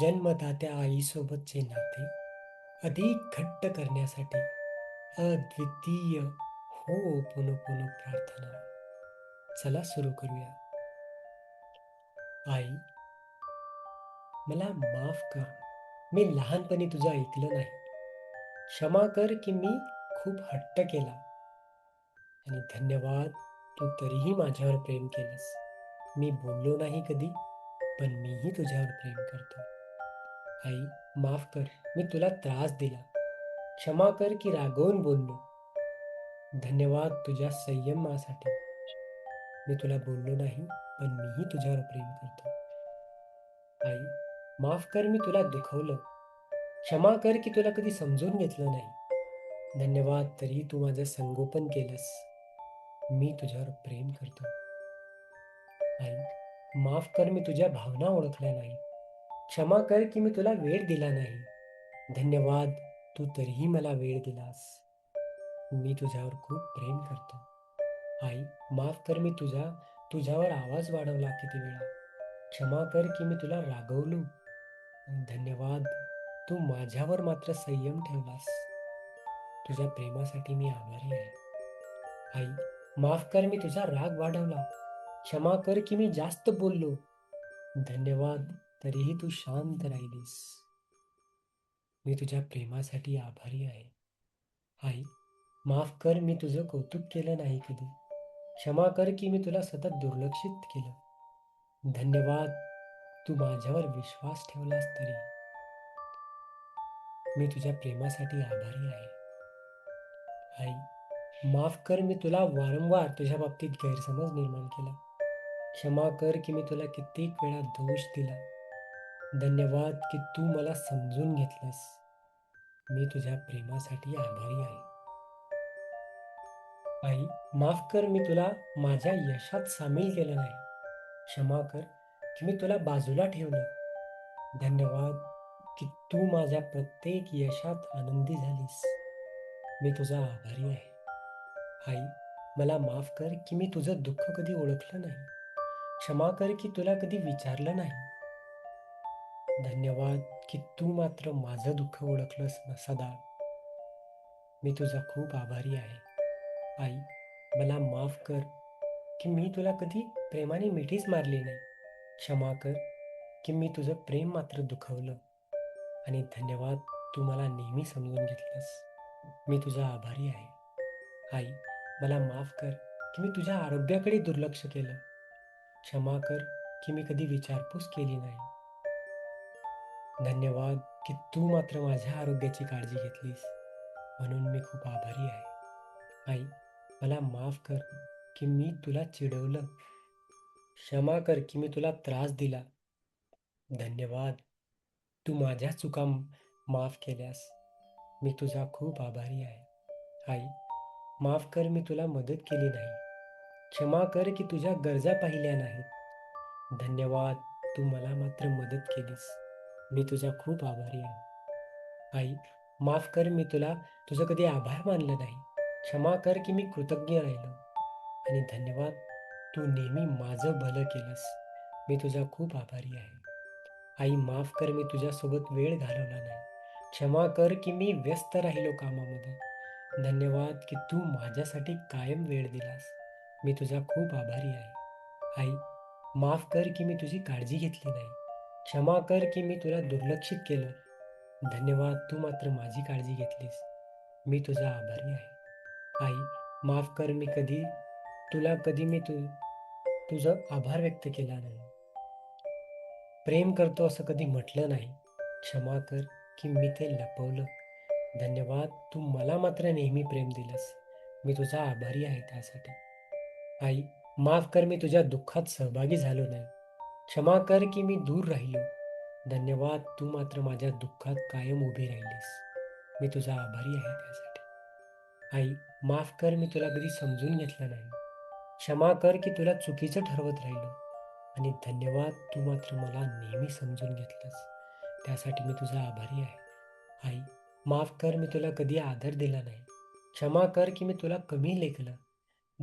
जन्मदात्या आईसोबतचे नाते अधिक घट्ट करण्यासाठी अद्वितीय हो पुनो प्रार्थना. चला सुरू करूया. आई मला माफ कर. मी लहानपणी तुझं ऐकलं नाही. क्षमा कर की मी खूप हट्ट केला. आणि धन्यवाद तू तरीही माझ्यावर प्रेम केलंस. मी बोललो नाही कधी पण मीही तुझ्यावर प्रेम करतो. आई माफ कर मी तुला त्रास दिला. क्षमा कर की रागवून बोललो. धन्यवाद तुझ्या संयमासाठी मी तुला बोललो नाही पण मीही तुझ्यावर प्रेम करतो. आई माफ कर मी तुला दुखवलं. क्षमा कर की तुला कधी समजून घेतलं नाही. धन्यवाद तरी तू माझं संगोपन केलंस. मी तुझ्यावर प्रेम करतो. आई माफ कर मी तुझ्या भावना ओळखल्या नाही. क्षमा कर की मी तुला वेळ दिला नाही. धन्यवाद तू तरीही मला वेळ दिलास. मी तुझ्यावर खूप प्रेम करतो. आई माफ कर मी तुझा तुझ्यावर आवाज वाढवला किती वेळा. क्षमा कर की मी तुला रागवलो. धन्यवाद तू माझ्यावर मात्र संयम ठेवलास. तुझ्या प्रेमासाठी मी आभारी आहे. आई माफ कर मी तुझा राग वाढवला. क्षमा कर की मी जास्त बोललो. धन्यवाद तरीही तू शांत राहिलीस. मी तुझ्या प्रेमासाठी आभारी आहे. आई माफ कर मी तुझं कौतुक केलं नाही कधी. क्षमा कर की मी तुला सतत दुर्लक्षित केलं. धन्यवाद तू माझ्यावर विश्वास ठेवलास तरी. मी तुझ्या प्रेमासाठी आभारी आहे. आई माफ कर मी तुला वारंवार तुझ्या बाबतीत गैरसमज निर्माण केला. क्षमा कर की मी तुला कित्येक वेळा दोष दिला. धन्यवाद की तू मला समजून घेतलंस. मी तुझ्या प्रेमासाठी आभारी आहे. आई माफ कर मी तुला माझ्या यशात सामील केलं नाही. क्षमा कर की मी तुला बाजूला ठेवलं. धन्यवाद की तू माझ्या प्रत्येक यशात आनंदी झालीस. मी तुझा आभारी आहे. आई मला माफ कर की मी तुझं दुःख कधी ओळखलं नाही. क्षमा कर की तुला कधी विचारलं नाही. धन्यवाद की तू मात्र माझं दुःख ओळखलंस ना सदा. मी तुझा खूप आभारी आहे. आई मला माफ कर की मी तुला कधी प्रेमाने मिठीच मारली नाही. क्षमा कर की मी तुझं प्रेम मात्र दुखवलं. आणि धन्यवाद तू मला नेहमी समजून घेतलंस. मी तुझा आभारी आहे. आई मला माफ कर की मी तुझ्या आरोग्याकडे दुर्लक्ष केलं. क्षमा कर की मी कधी विचारपूस केली नाही. धन्यवाद की तू मात्र माझ्या आरोग्याची काळजी घेतलीस. म्हणून मी खूप आभारी आहे. आई मला माफ कर की मी तुला चिडवलं. क्षमा कर की मी तुला त्रास दिला. धन्यवाद. तू माझ्या चुका माफ केल्यास. मी तुझा खूप आभारी आहे. आई माफ कर मी तुला मदत केली नाही. क्षमा कर की तुझ्या गरजा पाहिल्या नाहीत. धन्यवाद. तू मला मात्र मदत केलीस. मी तुझा खूप आभारी आहे. आई माफ कर मी तुला तुझं कधी आभार मानलं नाही. क्षमा कर की मी कृतज्ञ राहिलो. आणि धन्यवाद तू नेहमी माझं भलं केलंस. मी तुझा खूप आभारी आहे. आई माफ कर मी तुझ्यासोबत वेळ घालवला नाही. क्षमा कर की मी व्यस्त राहिलो कामामध्ये. धन्यवाद की तू माझ्यासाठी कायम वेळ दिलास. मी तुझा खूप आभारी आहे. आई माफ कर की मी तुझी काळजी घेतली नाही. क्षमा कर की मी तुला दुर्लक्षित केलं. धन्यवाद तू मात्र माझी काळजी घेतलीस. मी तुझा आभारी आहे. आई माफ कर मी कधी तुला कधी मी तू तुझं आभार व्यक्त केला नाही. प्रेम करतो असं कधी म्हटलं नाही. क्षमा कर की मी ते लपवलं. धन्यवाद तू मला मात्र नेहमी प्रेम दिलंस. मी तुझा आभारी आहे त्यासाठी. आई माफ कर मी तुझ्या दुःखात सहभागी झालो नाही. क्षमा कर की मी दूर राहिलो. धन्यवाद तू मात्र माझ्या दुःखात कायम उभी राहिलीस. मी तुझा आभारी आहे त्यासाठी. आई माफ कर मी तुला कधी समजून घेतलं नाही. क्षमा कर की तुला चुकीचं ठरवत राहिलो. आणि धन्यवाद तू मात्र मला नेहमी समजून घेतलंस. त्यासाठी मी तुझा आभारी आहे. आई माफ कर मी तुला कधी आदर दिला नाही. क्षमा कर की मी तुला कमी लेखलं.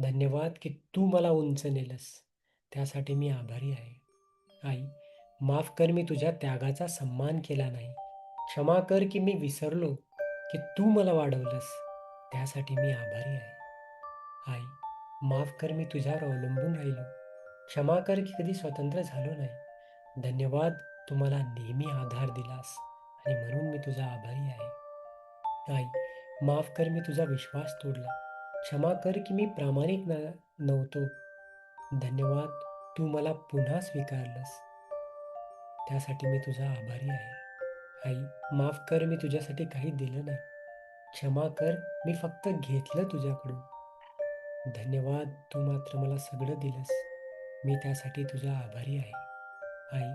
धन्यवाद की तू मला उंच नेलंस. त्यासाठी मी आभारी आहे. आई माफ कर मी तुझ्या त्यागाचा सन्मान केला नाही. क्षमा कर की मी विसरलो की तू मला वाढवलंस. त्यासाठी मी आभारी आहे. आई माफ कर मी तुझ्यावर अवलंबून राहिलो. क्षमा कर की कधी स्वतंत्र झालो नाही. धन्यवाद तू मला नेहमी आधार दिलास आणि म्हणून मी तुझा आभारी आहे. आई माफ कर मी तुझा विश्वास तोडला. क्षमा कर की मी प्रामाणिक न नव्हतो. धन्यवाद तू मला पुन्हा स्वीकारलंस. त्यासाठी मी तुझा आभारी आहे. आई माफ कर मी तुझ्यासाठी काही दिलं नाही. क्षमा कर मी फक्त घेतलं तुझ्याकडून. धन्यवाद तू मात्र मला सगळं दिलंस. मी त्यासाठी तुझा आभारी आहे. आई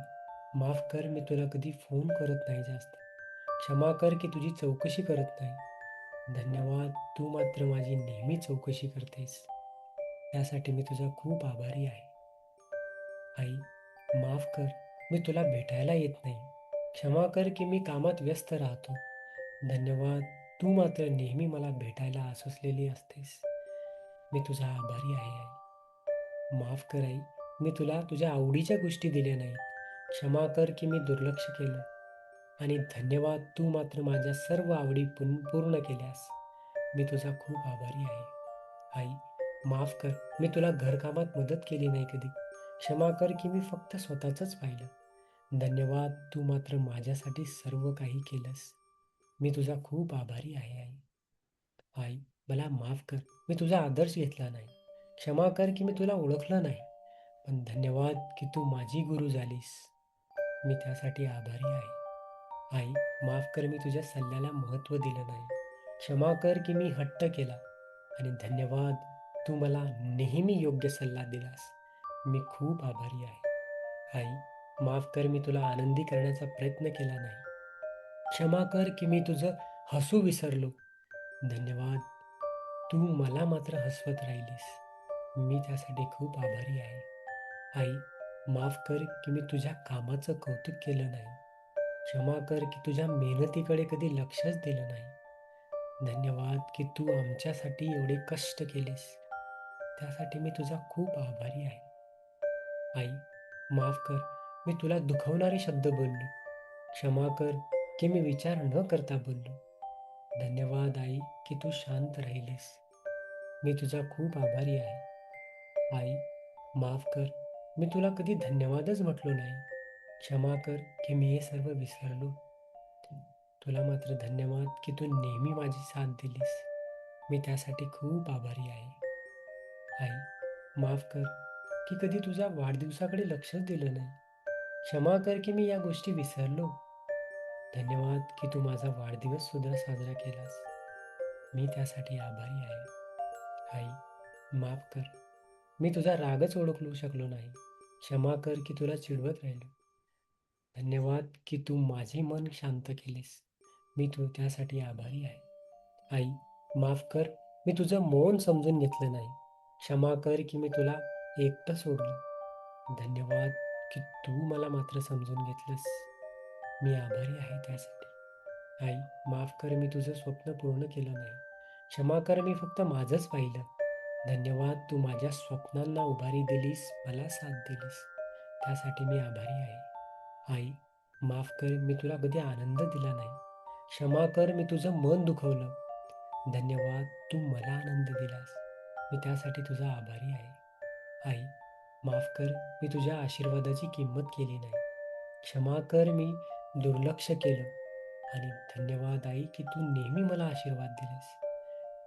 माफ कर मी तुला कधी फोन करत नाही जास्त. क्षमा कर की तुझी चौकशी करत नाही. धन्यवाद तू मात्र माझी नेहमी चौकशी करतेस. त्यासाठी मी तुझा खूप आभारी आहे. आई माफ कर मी तुला भेटायला येत नाही. क्षमा कर की मी कामात व्यस्त राहतो. धन्यवाद तू मात्र नेहमी मला भेटायला आसुसलेली असतेस. मी तुझा आभारी आहे आई. माफ कर आई. मी तुला तुझ्या आवडीच्या गोष्टी दिल्या नाहीत. क्षमा कर की मी दुर्लक्ष केलं. आणि धन्यवाद तू मात्र माझ्या सर्व आवडी पुन पूर्ण केल्यास. मी तुझा खूप आभारी आहे. आई माफ कर. मी तुला घरकामात मदत केली नाही कधी. क्षमा कर की मी फक्त स्वतःचंच पाहिलं. धन्यवाद तू मात्र माझ्यासाठी सर्व काही केलंस. मी तुझा खूप आभारी आहे आई. आई मला माफ कर. मी तुझा आदर्श घेतला नाही. क्षमा कर की मी तुला ओळखलं नाही. पण धन्यवाद की तू माझी गुरु झालीस. मी त्यासाठी आभारी आहे. आई माफ कर मी तुझ्या सल्ल्याला महत्त्व दिलं नाही. क्षमा कर की मी हट्ट केला. आणि धन्यवाद तू मला नेहमी योग्य सल्ला दिलास. मी खूप आभारी आहे. आई माफ कर मी तुला आनंदी करण्याचा प्रयत्न केला नाही. क्षमा कर की मी तुझं हसू विसरलो. धन्यवाद. तू मला मात्र हसवत राहिलीस. मी त्यासाठी खूप आभारी आहे. आई माफ कर की मी तुझ्या कामाचं कौतुक केलं नाही. क्षमा कर की तुझ्या मेहनतीकडे कधी लक्षच दिलं नाही. धन्यवाद की तू आमच्यासाठी एवढे कष्ट केलेस. त्यासाठी मी तुझा खूप आभारी आहे. आई माफ कर मी तुला दुखवणारे शब्द बोललो. क्षमा कर की मी विचार न करता बोललो. धन्यवाद आई की तू शांत राहिलीस. मी तुझा खूप आभारी आहे. आई माफ कर मी तुला कधी धन्यवादच म्हटलो नाही. क्षमा कर की मी हे सर्व विसरलो. तुला मात्र धन्यवाद की तू नेहमी माझी साथ दिलीस. मी त्यासाठी खूप आभारी आहे. आई माफ कर की कधी तुझ्या वाढदिवसाकडे लक्षच दिलं नाही. क्षमा कर की मी या गोष्टी विसरलो. धन्यवाद की तू माझा वाढदिवस सुद्धा साजरा केलास. मी त्यासाठी आभारी आहे. आई माफ कर. मी तुझा रागच ओळखलू शकलो नाही. क्षमा कर की तुला चिडवत राहिलो. धन्यवाद की तू माझे मन शांत केलेस. मी तू त्यासाठी आभारी आहे. आई माफ कर. मी तुझं मौन समजून घेतलं नाही. क्षमा कर की मी तुला एकटं सोडलं. धन्यवाद की तू मला मात्र समजून घेतलंस. मी आभारी आहे त्यासाठी. आई माफ कर मी तुझं स्वप्न पूर्ण केलं नाही. क्षमा कर मी फक्त माझंच पाहिलं. धन्यवाद तू माझ्या स्वप्नांना उभारी दिलीस मला साथ दिलीस. त्यासाठी मी आभारी आहे. आई माफ कर मी तुला कधी आनंद दिला नाही. क्षमा कर मी तुझं मन दुखवलं. धन्यवाद तू मला आनंद दिलास. मी त्यासाठी तुझा आभारी आहे. आई माफ कर मी तुझ्या आशीर्वादाची किंमत केली नाही. क्षमा कर मी दुर्लक्ष केलं. आणि धन्यवाद आई की तू नेहमी मला आशीर्वाद दिलेस.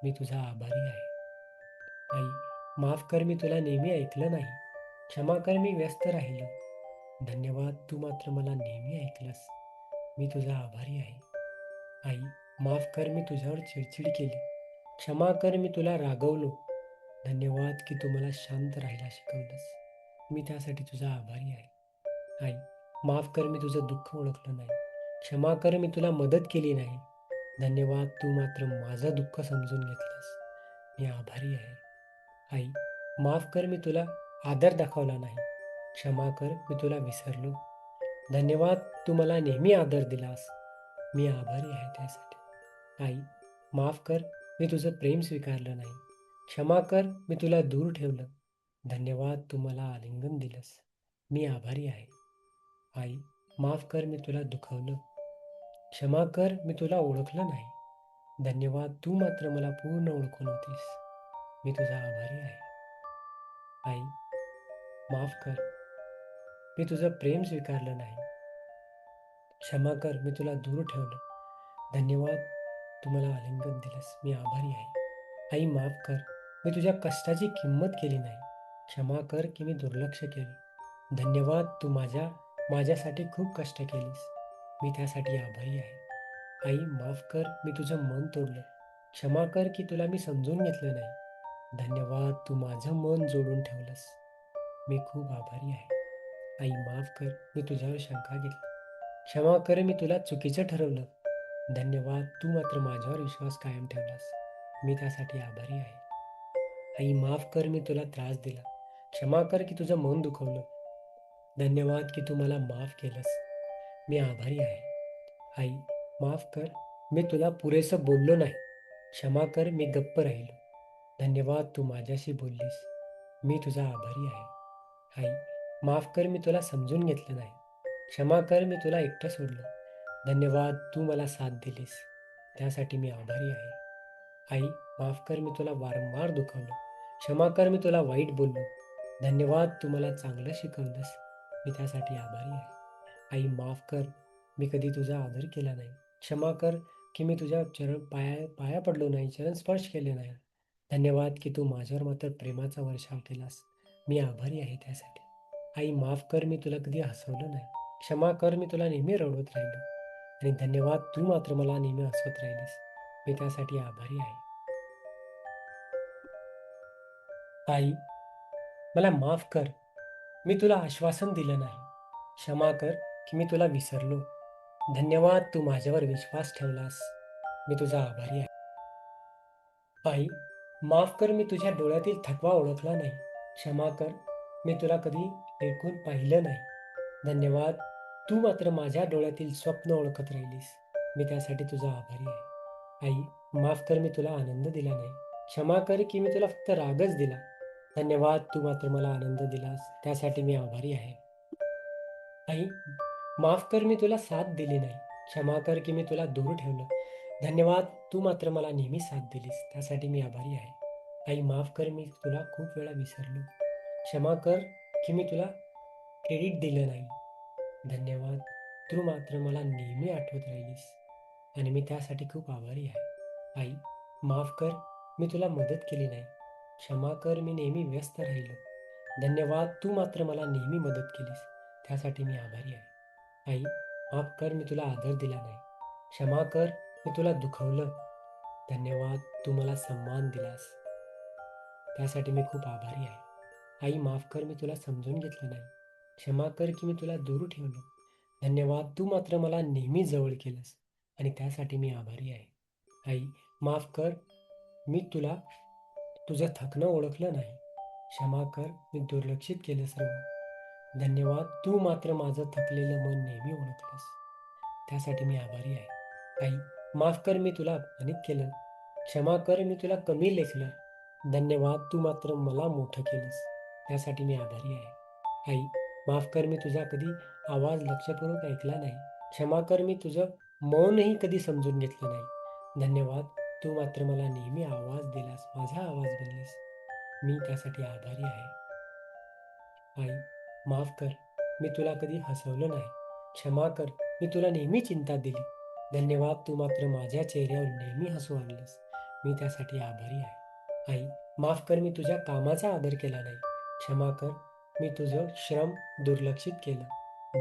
मी तुझा आभारी आहे. आई माफ कर मी तुला नेहमी ऐकलं नाही. क्षमा कर मी व्यस्त राहिलो. धन्यवाद तू मात्र मला नेहमी ऐकलंस. मी तुझा आभारी आहे. आई माफ कर मी तुझ्यावर चिडचिड केली. क्षमा कर मी तुला रागवलो. धन्यवाद की तू मला शांत राहायला शिकवलंस. मी त्यासाठी तुझा आभारी आहे. आई माफ कर मी तुझं दुःख ओळखलं नाही. क्षमा कर मी तुला मदत केली नाही. धन्यवाद तू मात्र माझं दुःख समजून घेतलंस. मी आभारी आहे. आई माफ कर मी तुला आदर दाखवला नाही. क्षमा कर मी तुला विसरलो. धन्यवाद तू मला नेहमी आदर दिलास. मी आभारी आहे त्यासाठी. आई माफ कर मी तुझं प्रेम स्वीकारलं नाही. क्षमा कर मी तुला दूर ठेवलं. धन्यवाद तू मला आलिंगन दिलंस. मी आभारी आहे. आई माफ कर मी तुला दुखावलं. क्षमा कर मी तुला ओळखलं नाही. धन्यवाद तू मात्र मला पूर्ण ओळखून होतीस. मी तुझा आभारी आहे. आई माफ कर. मी तुझं प्रेम स्वीकारलं नाही. क्षमा कर मी तुला दूर ठेवलं. धन्यवाद तू मला आलिंगन दिलंस. मी आभारी आहे. आई माफ कर. मी तुझ्या कष्टाची किंमत केली नाही. क्षमा कर की मी दुर्लक्ष केले. धन्यवाद तू माझ्या माझ्यासाठी खूप कष्ट केलीस. मी त्यासाठी आभारी आहे. आई माफ कर मी तुझं मन तोडलं. क्षमा कर की तुला मी समजून घेतलं नाही. धन्यवाद तू माझं मन जोडून ठेवलंस. मी खूप आभारी आहे. आई माफ कर मी तुझ्यावर शंका घेतली. क्षमा कर मी तुला चुकीचं ठरवलं. धन्यवाद तू मात्र माझ्यावर विश्वास कायम ठेवलास. मी त्यासाठी आभारी आहे. आई माफ कर मी तुला त्रास दिला. क्षमा कर की तुझं मन दुखवलं. धन्यवाद की तू मला माफ केलंस. मी आभारी आहे. आई माफ कर. मी तुला पुरेसं बोललो नाही. क्षमा कर मी गप्प राहिलो. धन्यवाद तू माझ्याशी बोललीस. मी तुझा आभारी आहे. आई माफ कर मी तुला समजून घेतलं नाही. क्षमा कर मी तुला एकटं सोडलं. धन्यवाद तू मला साथ दिलीस. त्यासाठी मी आभारी आहे. आई माफ कर मी तुला वारंवार दुखवलं. क्षमा कर मी तुला वाईट बोललो. धन्यवाद तू मला चांगलं शिकवलंस. मी त्यासाठी आभारी आहे. आई माफ कर. मी कधी तुझा आदर केला नाही. क्षमा कर की मी तुझ्या चरण पाया पाया पडलो नाही चरण स्पर्श केले नाही. धन्यवाद की तू माझ्यावर मात्र प्रेमाचा वर्षाव केलास. मी आभारी आहे त्यासाठी. आई माफ कर मी तुला कधी हसवलं नाही. क्षमा कर मी तुला नेहमी रडवत राहिलो. आणि धन्यवाद तू मात्र मला नेहमी हसवत राहिलीस. मी त्यासाठी आभारी आहे. आई मला माफ कर. मी तुला आश्वासन दिलं नाही. क्षमा कर की मी तुला विसरलो. धन्यवाद तू माझ्यावर विश्वास ठेवलास. मी तुझा आभारी आहे. आई माफ कर मी तुझ्या डोळ्यातील थकवा ओळखला नाही. क्षमा कर मी तुला कधी ऐकून पाहिलं नाही. धन्यवाद तू मात्र माझ्या डोळ्यातील स्वप्न ओळखत राहिलीस. मी त्यासाठी तुझा आभारी आहे. आई माफ कर मी तुला आनंद दिला नाही. क्षमा कर की मी तुला फक्त रागच दिला. धन्यवाद तू मात्र मला आनंद दिलास. त्यासाठी मी आभारी आहे. आई माफ कर मी तुला साथ दिली नाही. क्षमा कर की मी तुला दूर ठेवलं. धन्यवाद तू मात्र मला नेहमी साथ दिलीस. त्यासाठी मी आभारी आहे. आई माफ कर मी तुला खूप वेळा विसरलो. क्षमा कर की मी तुला क्रेडिट दिलं नाही. धन्यवाद तू मात्र मला नेहमी आठवत राहिलीस. आणि मी त्यासाठी खूप आभारी आहे. आई माफ कर मी तुला मदत केली नाही. क्षमा कर मी नेहमी व्यस्त राहिलो. धन्यवाद तू मात्र मला नेहमी मदत केलीस. त्यासाठी मी आभारी आहे. आई माफ कर मी तुला आदर दिला नाही. क्षमा कर मी तुला दुखवलं. धन्यवाद तू मला सन्मान दिलास. त्यासाठी मी खूप आभारी आहे. आई माफ कर मी तुला समजून घेतलं नाही. क्षमा कर की मी तुला दूर ठेवलो. धन्यवाद तू मात्र मला नेहमी जवळ केलंस. आणि त्यासाठी मी आभारी आहे. आई माफ कर मी तुला तुझं थकणं ओळखलं नाही. क्षमा कर मी दुर्लक्षित केलं सर्व. धन्यवाद तू मात्र माझं थकलेलं मन नेहमी ओळखलंस. त्यासाठी मी आभारी आहे. आई माफ कर मी तुला अपमानित केलं. क्षमा कर मी तुला कमी लेखलं. धन्यवाद तू मात्र मला मोठं केलंस. त्यासाठी मी आभारी आहे. आई माफ कर मी तुझा कधी आवाज लक्षपूर्वक ऐकला नाही. क्षमा कर मी तुझं मौनही कधी समजून घेतलं नाही. धन्यवाद तू मात्र मला नेहमी आवाज दिलास माझा आवाज बनलीस. मी त्यासाठी आभारी आहे. आई माफ कर. मी तुला कधी हसवलं नाही. क्षमा कर. मी तुला नेहमी चिंता दिली. धन्यवाद तू मात्र माझ्या चेहऱ्यावर नेहमी हसू आणलंस. मी त्यासाठी आभारी आहे. आई माफ कर. मी तुझ्या कामाचा आदर केला नाही. क्षमा कर. मी तुझं श्रम दुर्लक्षित केलं.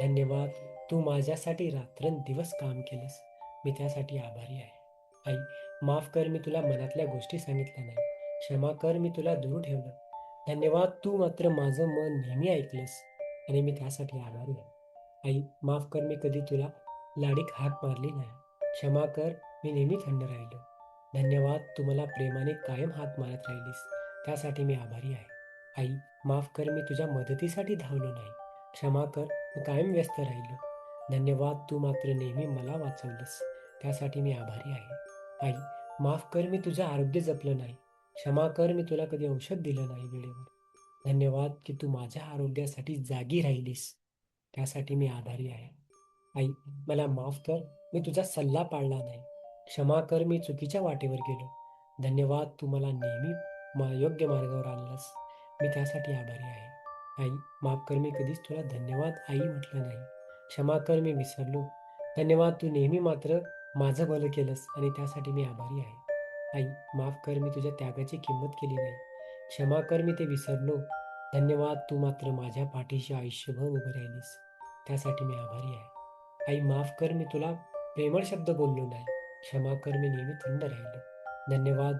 धन्यवाद. तू माझ्यासाठी रात्रंदिवस काम केलंस. मी त्यासाठी आभारी आहे. आई माफ कर मी तुला मनातल्या गोष्टी सांगितल्या नाही. क्षमा कर मी तुला दूर ठेवलं. धन्यवाद तू मात्र माझं मन नेहमी ऐकलंस. आणि मी त्यासाठी आभारी आहे. आई माफ कर मी कधी तुला लाडीक हाक मारली नाही. क्षमा कर मी नेहमी थंड राहिलो. धन्यवाद तू मला प्रेमाने कायम हात मारत राहिलीस. त्यासाठी मी आभारी आहे. आई माफ कर मी तुझ्या मदतीसाठी धावलो नाही. क्षमा कर मी कायम व्यस्त राहिलो. धन्यवाद तू मात्र नेहमी मला वाचवलंस. त्यासाठी मी आभारी आहे. आई माफ कर मी तुझं आरोग्य जपलं नाही. क्षमा कर मी तुला कधी औषध दिलं नाही वेळेवर. धन्यवाद की तू माझ्या आरोग्यासाठी जागी राहिलीस. त्यासाठी मी आभारी आहे. आई मला माफ कर मी तुझा सल्ला पाळला नाही. क्षमा कर मी चुकीच्या वाटेवर गेलो. धन्यवाद तू मला नेहमी मा योग्य मार्गावर आणलास. मी त्यासाठी आभारी आहे. आई माफ कर मी कधीच तुला धन्यवाद आई म्हटलं नाही. क्षमा कर मी विसरलो. धन्यवाद तू नेहमी मात्र माझं भलं केलंस आणि त्यासाठी मी आभारी आहे. आई माफ कर मी तुझ्या त्यागाची किंमत केली नाही. क्षमा कर मी ते विसरलो. धन्यवाद तू मात्र माझ्या पाठीशी आयुष्यभर उभं राहिलीस. त्यासाठी मी आभारी आहे. आई माफ कर मी तुला प्रेमळ शब्द बोललो नाही. क्षमा कर मी नेहमी थंड राहिलो. धन्यवाद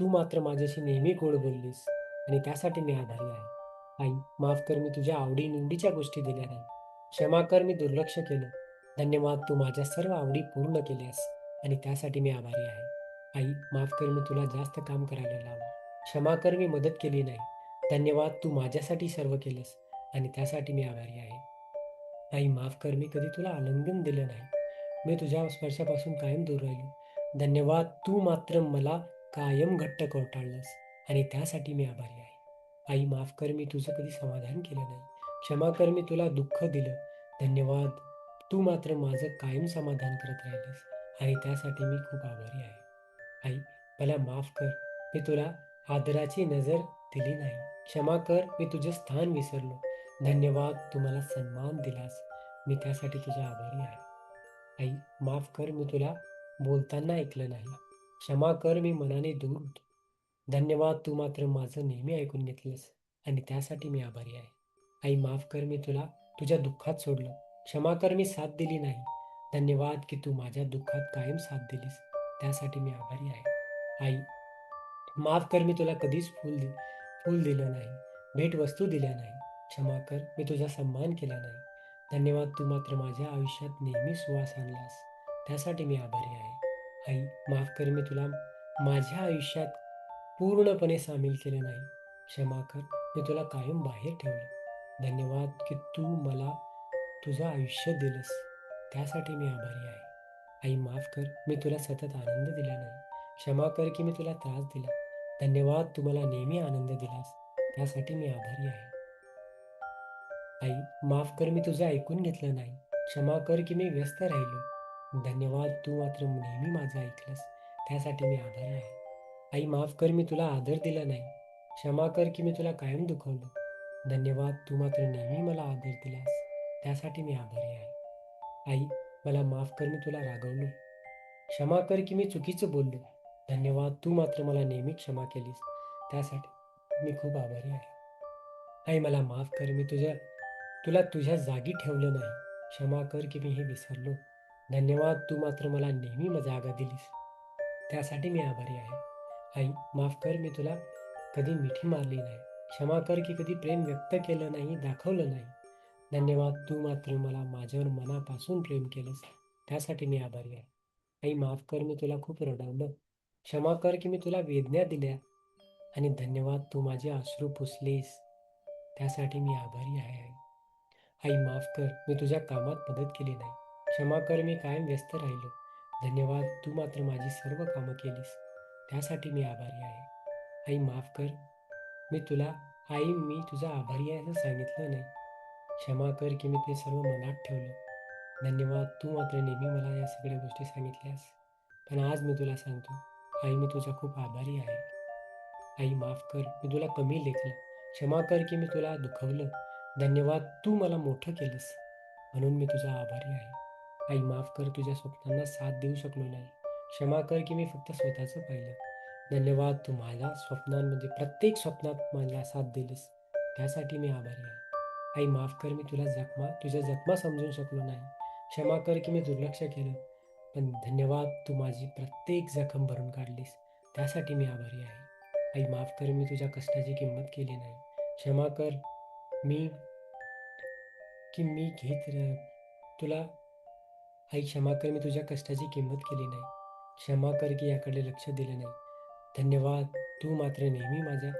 तू मात्र माझ्याशी नेहमी गोड बोललीस आणि त्यासाठी मी आभारी आहे. आई माफ कर मी तुझ्या आवडी निवडीच्या गोष्टी दिल्या नाही. क्षमा कर मी दुर्लक्ष केलं. धन्यवाद तू माझ्या सर्व आवडी पूर्ण केल्यास आणि त्यासाठी मी आभारी आहे. आई माफ कर मी तुला जास्त काम करायला लावलं. क्षमा कर मी मदत केली नाही. धन्यवाद तू माझ्यासाठी सर्व केलंस आणि त्यासाठी मी आभारी आहे. आई माफ कर मी कधी तुला आलंगन दिलं नाही. मी तुझ्या स्पर्शापासून कायम दूर राहिलो. धन्यवाद तू मात्र मला कायम घट्ट कवटाळलंस आणि त्यासाठी मी आभारी आहे. आई माफ कर मी तुझं कधी समाधान केलं नाही. क्षमा कर मी तुला दुःख दिलं. धन्यवाद. तू मात्र माझं कायम समाधान करत राहिलीस. आणि त्यासाठी मी खूप आभारी आहे. आई मला माफ कर. मी तुला आदराची नजर दिली नाही. क्षमा कर. मी तुझं स्थान विसरलो. धन्यवाद. तू मला सन्मान दिलास. मी त्यासाठी तुझा आभारी आहे. आई माफ कर. मी तुला बोलताना ऐकलं नाही. क्षमा कर. मी मनाने दूर धन्यवाद. तू मात्र माझं नेहमी ऐकून घेतलंस आणि त्यासाठी मी आभारी आहे. आई माफ कर. मी तुला तुझ्या दुःखात सोडलं. क्षमा कर मी साथ दिली नाही. धन्यवाद की तू माझ्या दुःखात कायम साथ दिलीस. त्यासाठी मी आभारी आहे. आई माफ कर मी तुला कधीच फूल दि फूल दिलं नाही. भेट वस्तू दिल्या नाही. क्षमा कर मी तुझा सन्मान केला नाही. धन्यवाद तू मात्र माझ्या आयुष्यात नेहमी सुवास आणलास. त्यासाठी मी आभारी आहे. आई माफ कर मी तुला माझ्या आयुष्यात पूर्णपणे सामील केलं नाही. क्षमा कर मी तुला कायम बाहेर ठेवलं. धन्यवाद की तू मला तुझं आयुष्य दिलंस. त्यासाठी मी आभारी आहे. आई माफ कर मी तुला सतत आनंद दिला नाही. क्षमा कर की मी तुला त्रास दिला. धन्यवाद तू मला नेहमी आनंद दिलास. त्यासाठी मी आभारी आहे. आई माफ कर मी तुझं ऐकून घेतलं नाही. क्षमा कर की मी व्यस्त राहिलो. धन्यवाद तू मात्र नेहमी माझं ऐकलंस. त्यासाठी मी आभारी आहे. आई माफ कर मी तुला आदर दिला नाही. क्षमा कर की मी तुला कायम दुखवलं. धन्यवाद तू मात्र नेहमी मला आदर दिलास. त्यासाठी मी आभारी आहे. आई मला माफ कर मी तुला रागवलो क्षमा कर की मी चुकीचं बोललो. धन्यवाद तू मात्र मला नेहमी क्षमा केलीस. त्यासाठी मी खूप आभारी आहे. आई मला माफ कर मी तुझ्या तुला तुझ्या जागी ठेवलं नाही. क्षमा कर की मी हे विसरलो. धन्यवाद तू मात्र मला नेहमी जागा दिलीस. त्यासाठी मी आभारी आहे. आई माफ कर मी तुला कधी मिठी मारली नाही. क्षमा कर की कधी प्रेम व्यक्त केलं नाही दाखवलं नाही. धन्यवाद. तू मात्र मला माझ्यावर मनापासून प्रेम केलंस. त्यासाठी मी आभारी आहे. आई माफ कर मी तुला खूप रडवलं. क्षमा कर की मी तुला वेदना दिल्या. आणि धन्यवाद तू माझे अश्रू पुसलेस. त्यासाठी मी आभारी आहे आई. आई माफ कर मी तुझ्या कामात मदत केली नाही. क्षमा कर मी कायम व्यस्त राहिलो. धन्यवाद तू मात्र माझी सर्व कामं केलीस. त्यासाठी मी आभारी आहे. आई माफ कर. मी तुला आई मी तुझा आभारी आहे असं सांगितलं नाही. क्षमा कर की मी ते सर्व मनात ठेवलं. धन्यवाद. तू मात्र नेहमी मला या सगळ्या गोष्टी सांगितल्यास. पण आज मी तुला सांगतो आई मी तुझा खूप आभारी आहे. आई माफ कर. मी तुला कमी लेखलं. क्षमा कर की मी तुला दुखवलं. धन्यवाद. तू मला मोठं केलंस. म्हणून मी तुझा आभारी आहे. आई माफ कर. तुझ्या स्वप्नांना साथ देऊ शकलो नाही. क्षमा कर की मी फक्त स्वतःचं पाहिलं. धन्यवाद. तू माझ्या स्वप्नांमध्ये प्रत्येक स्वप्नात मला साथ दिलीस. त्यासाठी मी आभारी आहे. आई माफ कर मी तुला जखमा तुझ्या जखमा समजून शकलो नाही. क्षमा कर की मी दुर्लक्ष केलं. पण धन्यवाद तू माझी प्रत्येक जखम भरून काढलीस. त्यासाठी मी आभारी आहे. आई माफ कर मी तुझ्या कष्टाची किंमत केली नाही. क्षमा कर मी की मी घेत तुला आई क्षमा कर मी तुझ्या कष्टाची किंमत केली नाही. क्षमा कर की याकडे लक्ष दिलं नाही. धन्यवाद तू मात्र नेहमी माझ्या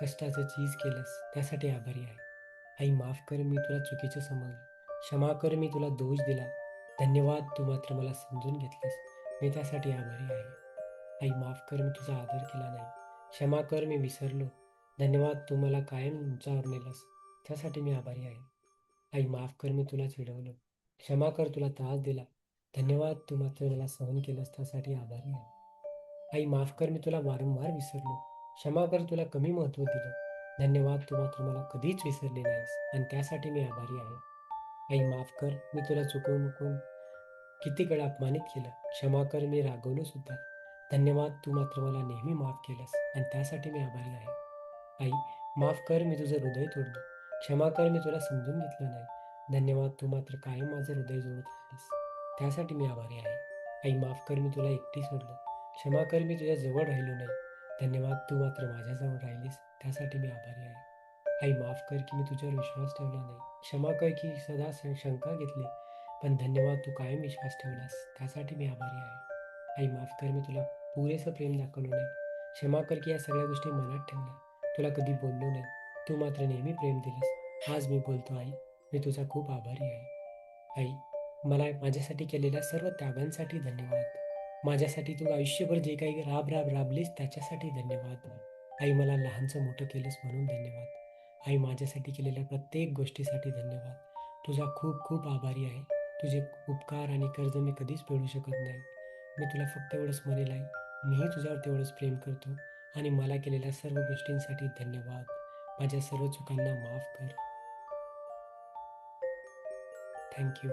कष्टाचं चीज केलंस. त्यासाठी आभारी आहे. आई माफ कर मी तुला चुकीचं समजलं. क्षमा कर मी तुला दोष दिला. धन्यवाद तू मात्र मला समजून घेतलंस. मी त्यासाठी आभारी आहे. आई माफ कर मी तुझा आदर केला नाही. क्षमा कर मी विसरलो. धन्यवाद तू मला कायम उंचावर नेलंस. त्यासाठी मी आभारी आहे. आई माफ कर मी तुला चिडवलं क्षमा कर तुला त्रास दिला. धन्यवाद तू मात्र मला सहन केलंस त्यासाठी आभारी आहे. आई माफ कर मी तुला वारंवार विसरलो. क्षमा कर तुला कमी महत्त्व दिलं. धन्यवाद तू मात्र मला कधीच विसरले नाहीस. आणि त्यासाठी मी आभारी आहे. आई माफ कर. मी तुला चुकवून चुकून किती वेळा अपमानित केलं. क्षमा कर मी रागवलो सुद्धा. धन्यवाद तू मात्र मला नेहमी माफ केलंस. आणि त्यासाठी मी आभारी आहे. आई माफ कर मी तुझं हृदय तोडलं. क्षमा कर मी तुला समजून घेतलं नाही. धन्यवाद तू मात्र कायम माझं हृदय जोडत राहिलीस. त्यासाठी मी आभारी आहे. आई माफ कर मी तुला एकटी सोडलं. क्षमा कर मी तुझ्या जवळ राहिलो नाही. धन्यवाद तू मात्र माझ्याजवळ राहिलीस. त्यासाठी मी आभारी आहे. आई माफ कर की मी तुझ्यावर विश्वास ठेवला नाही. क्षमा कर की सदा शंका घेतली. पण धन्यवाद तू कायम विश्वास ठेवलास. त्यासाठी मी आभारी आहे. आई माफ कर मी तुला पुरेसं प्रेम दाखवलो नाही. क्षमा कर की या सगळ्या गोष्टी मनात ठेवल्या. तुला कधी बोललो नाही. तू मात्र नेहमी प्रेम दिलंस. आज मी बोलतो आई. मी तुझा खूप आभारी आहे. आई मला माझ्यासाठी केलेल्या सर्व त्यागांसाठी धन्यवाद. माझ्यासाठी तू आयुष्यभर जे काही राब राब राबलीस त्याच्यासाठी धन्यवाद. आई मला लहानचं मोठं केलंस म्हणून धन्यवाद. आई माझ्यासाठी केलेल्या प्रत्येक गोष्टीसाठी धन्यवाद. तुझा खूप खूप आभारी आहे. तुझे उपकार आणि कर्ज मी कधीच फेडू शकत नाही. मी तुला फक्त एवढंच म्हणेल आहे मीही तुझ्यावर तेवढंच प्रेम करतो आणि मला केलेल्या सर्व गोष्टींसाठी धन्यवाद. माझ्या सर्व चुकांना माफ कर. थँक्यू